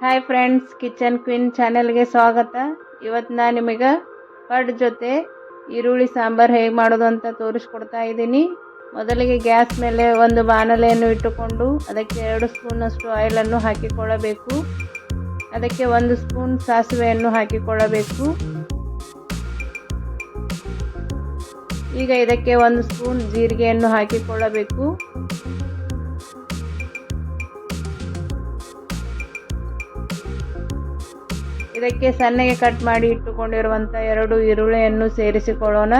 Hi friends kitchen queen ಚಾನೆಲ್ಗೆ ಸ್ವಾಗತ. ಇವತ್ತು ನಾನು ನಿಮಗೆ ಪಡ್ ಜೊತೆ ಈರುಳ್ಳಿ, ಸಾಂಬಾರು ಹೇಗೆ ಮಾಡೋದು ಅಂತ ತೋರಿಸ್ಕೊಡ್ತಾ ಇದ್ದೀನಿ. ಮೊದಲಿಗೆ ಗ್ಯಾಸ್ ಮೇಲೆ ಒಂದು ಬಾಣಲೆಯನ್ನು ಇಟ್ಟುಕೊಂಡು ಅದಕ್ಕೆ ಎರಡು ಸ್ಪೂನಷ್ಟು ಆಯಿಲನ್ನು ಹಾಕಿಕೊಳ್ಳಬೇಕು. ಅದಕ್ಕೆ ಒಂದು ಸ್ಪೂನ್ ಸಾಸಿವೆಯನ್ನು ಹಾಕಿಕೊಳ್ಳಬೇಕು. ಈಗ ಇದಕ್ಕೆ ಒಂದು ಸ್ಪೂನ್ ಜೀರಿಗೆಯನ್ನು ಹಾಕಿಕೊಳ್ಳಬೇಕು. ಇದಕ್ಕೆ ಸಣ್ಣಗೆ ಕಟ್ ಮಾಡಿ ಇಟ್ಟುಕೊಂಡಿರುವಂಥ ಎರಡು ಈರುಳ್ಳಿಯನ್ನು ಸೇರಿಸಿಕೊಳ್ಳೋಣ.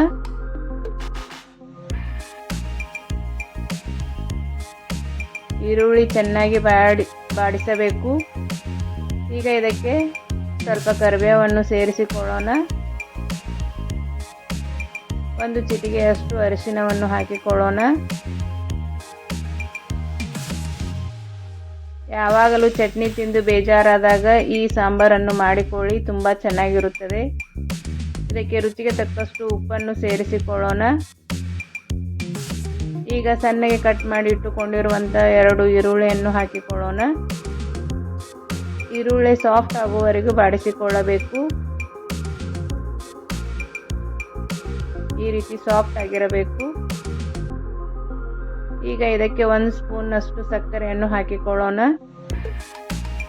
ಈರುಳ್ಳಿ ಚೆನ್ನಾಗಿ ಬಾಡಿ, ಬಾಡಿಸಬೇಕು. ಈಗ ಇದಕ್ಕೆ ಸ್ವಲ್ಪ ಕರಿಬೇವನ್ನು ಸೇರಿಸಿಕೊಳ್ಳೋಣ. ಒಂದು ಚಿಟಿಗೆಯಷ್ಟು ಅರಿಶಿನವನ್ನು ಹಾಕಿಕೊಳ್ಳೋಣ. ಯಾವಾಗಲೂ ಚಟ್ನಿ ತಿಂದು ಬೇಜಾರಾದಾಗ ಈ ಸಾಂಬಾರನ್ನು ಮಾಡಿಕೊಳ್ಳಿ, ತುಂಬ ಚೆನ್ನಾಗಿರುತ್ತದೆ. ಇದಕ್ಕೆ ರುಚಿಗೆ ತಕ್ಕಷ್ಟು ಉಪ್ಪನ್ನು ಸೇರಿಸಿಕೊಳ್ಳೋಣ. ಈಗ ಸಣ್ಣಗೆ ಕಟ್ ಮಾಡಿ ಇಟ್ಟುಕೊಂಡಿರುವಂಥ ಎರಡು ಈರುಳ್ಳಿಯನ್ನು ಹಾಕಿಕೊಳ್ಳೋಣ. ಈರುಳ್ಳಿ ಸಾಫ್ಟ್ ಆಗುವವರೆಗೂ ಬಾಡಿಸಿಕೊಳ್ಳಬೇಕು. ಈ ರೀತಿ ಸಾಫ್ಟ್ ಆಗಿರಬೇಕು. ಈಗ ಇದಕ್ಕೆ ಒಂದು ಸ್ಪೂನ್ನಷ್ಟು ಸಕ್ಕರೆಯನ್ನು ಹಾಕಿಕೊಳ್ಳೋಣ.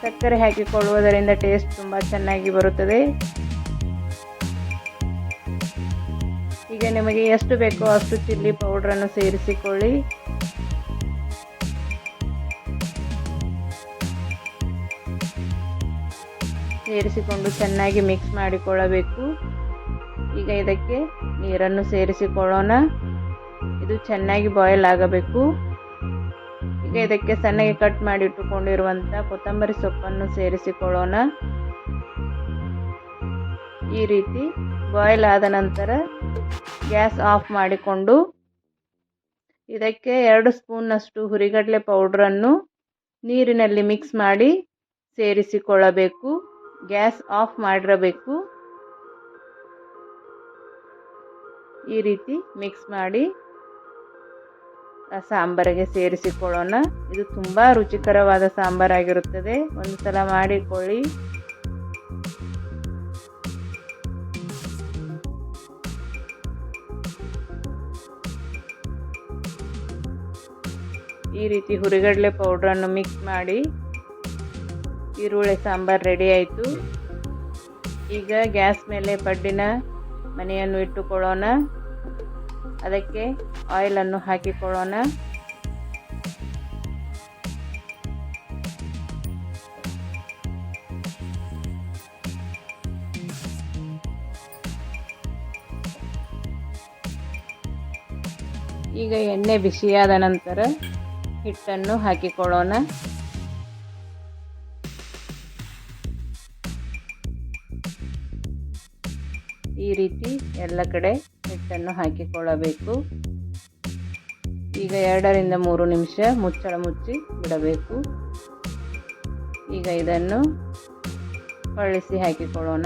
ಸಕ್ಕರೆ ಹಾಕಿಕೊಳ್ಳುವುದರಿಂದ ಟೇಸ್ಟ್ ತುಂಬ ಚೆನ್ನಾಗಿ ಬರುತ್ತದೆ. ಈಗ ನಿಮಗೆ ಎಷ್ಟು ಬೇಕೋ ಅಷ್ಟು ಚಿಲ್ಲಿ ಪೌಡ್ರನ್ನು ಸೇರಿಸಿಕೊಳ್ಳಿ. ಸೇರಿಸಿಕೊಂಡು ಚೆನ್ನಾಗಿ ಮಿಕ್ಸ್ ಮಾಡಿಕೊಳ್ಳಬೇಕು. ಈಗ ಇದಕ್ಕೆ ನೀರನ್ನು ಸೇರಿಸಿಕೊಳ್ಳೋಣ. ಇದು ಚೆನ್ನಾಗಿ ಬಾಯ್ಲ್ ಆಗಬೇಕು. ಈಗ ಇದಕ್ಕೆ ಸಣ್ಣಗೆ ಕಟ್ ಮಾಡಿ ಇಟ್ಟುಕೊಂಡಿರುವಂಥ ಕೊತ್ತಂಬರಿ ಸೊಪ್ಪನ್ನು ಸೇರಿಸಿಕೊಳ್ಳೋಣ. ಈ ರೀತಿ ಬಾಯ್ಲ್ ಆದ ನಂತರ ಗ್ಯಾಸ್ ಆಫ್ ಮಾಡಿಕೊಂಡು ಇದಕ್ಕೆ ಎರಡು ಸ್ಪೂನ್ನಷ್ಟು ಹುರಿಗಡಲೆ ಪೌಡ್ರನ್ನು ನೀರಿನಲ್ಲಿ ಮಿಕ್ಸ್ ಮಾಡಿ ಸೇರಿಸಿಕೊಳ್ಳಬೇಕು. ಗ್ಯಾಸ್ ಆಫ್ ಮಾಡಿರಬೇಕು. ಈ ರೀತಿ ಮಿಕ್ಸ್ ಮಾಡಿ ಸಾಂಬಾರಿಗೆ ಸೇರಿಸಿಕೊಳ್ಳೋಣ. ಇದು ತುಂಬ ರುಚಿಕರವಾದ ಸಾಂಬಾರಾಗಿರುತ್ತದೆ. ಒಂದು ಸಲ ಮಾಡಿಕೊಳ್ಳಿ. ಈ ರೀತಿ ಹುರಿಗಡಲೆ ಪೌಡ್ರನ್ನು ಮಿಕ್ಸ್ ಮಾಡಿ ಈರುಳ್ಳಿ, ಸಾಂಬಾರು ರೆಡಿ ಆಯಿತು. ಈಗ ಗ್ಯಾಸ್ ಮೇಲೆ ಪಡ್ಡಿನ ಮನೆಯನ್ನು ಇಟ್ಟುಕೊಳ್ಳೋಣ. ಅದಕ್ಕೆ ಆಯಿಲನ್ನು ಹಾಕಿಕೊಳ್ಳೋಣ. ಈಗ ಎಣ್ಣೆ ಬಿಸಿಯಾದ ನಂತರ ಹಿಟ್ಟನ್ನು ಹಾಕಿಕೊಳ್ಳೋಣ. ಈ ರೀತಿ ಎಲ್ಲ ಕಡೆ ಹಿಟ್ಟನ್ನು ಹಾಕಿಕೊಳ್ಳಬೇಕು. ಈಗ ಎರಡರಿಂದ ಮೂರು ನಿಮಿಷ ಮುಚ್ಚಳ ಮುಚ್ಚಿ ಬಿಡಬೇಕು. ಈಗ ಇದನ್ನು ಕಳಿಸಿ ಹಾಕಿಕೊಳ್ಳೋಣ.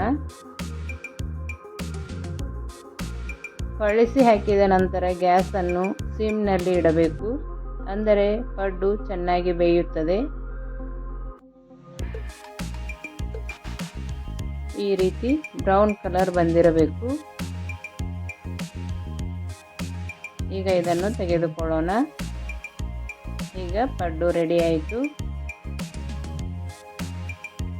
ಕಳಿಸಿ ಹಾಕಿದ ನಂತರ ಗ್ಯಾಸನ್ನು ಸಿಮ್ನಲ್ಲಿ ಇಡಬೇಕು. ಅಂದರೆ ಪಡ್ಡು ಚೆನ್ನಾಗಿ ಬೇಯುತ್ತದೆ. ಈ ರೀತಿ ಬ್ರೌನ್ ಕಲರ್ ಬಂದಿರಬೇಕು. ಈಗ ಇದನ್ನು ತೆಗೆದುಕೊಳ್ಳೋಣ. ಈಗ ಪಡ್ಡು ರೆಡಿ ಆಯಿತು.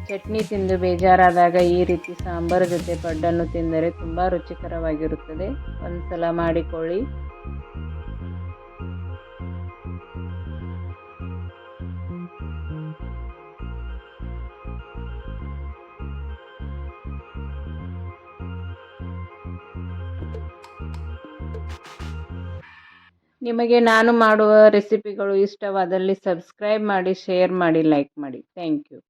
ಚಟ್ನಿ ತಿಂದು ಬೇಜಾರಾದಾಗ ಈ ರೀತಿ ಸಾಂಬಾರು ಜೊತೆ ಪಡ್ಡನ್ನು ತಿಂದರೆ ತುಂಬ ರುಚಿಕರವಾಗಿರುತ್ತದೆ. ಒಂದು ಸಲ ಮಾಡಿಕೊಳ್ಳಿ. ನಿಮಗೆ ನಾನು ಮಾಡುವ ರೆಸಿಪಿಗಳು ಇಷ್ಟವಾದಲ್ಲಿ ಸಬ್ಸ್ಕ್ರೈಬ್ ಮಾಡಿ ಶೇರ್ ಮಾಡಿ ಲೈಕ್ ಮಾಡಿ. Thank you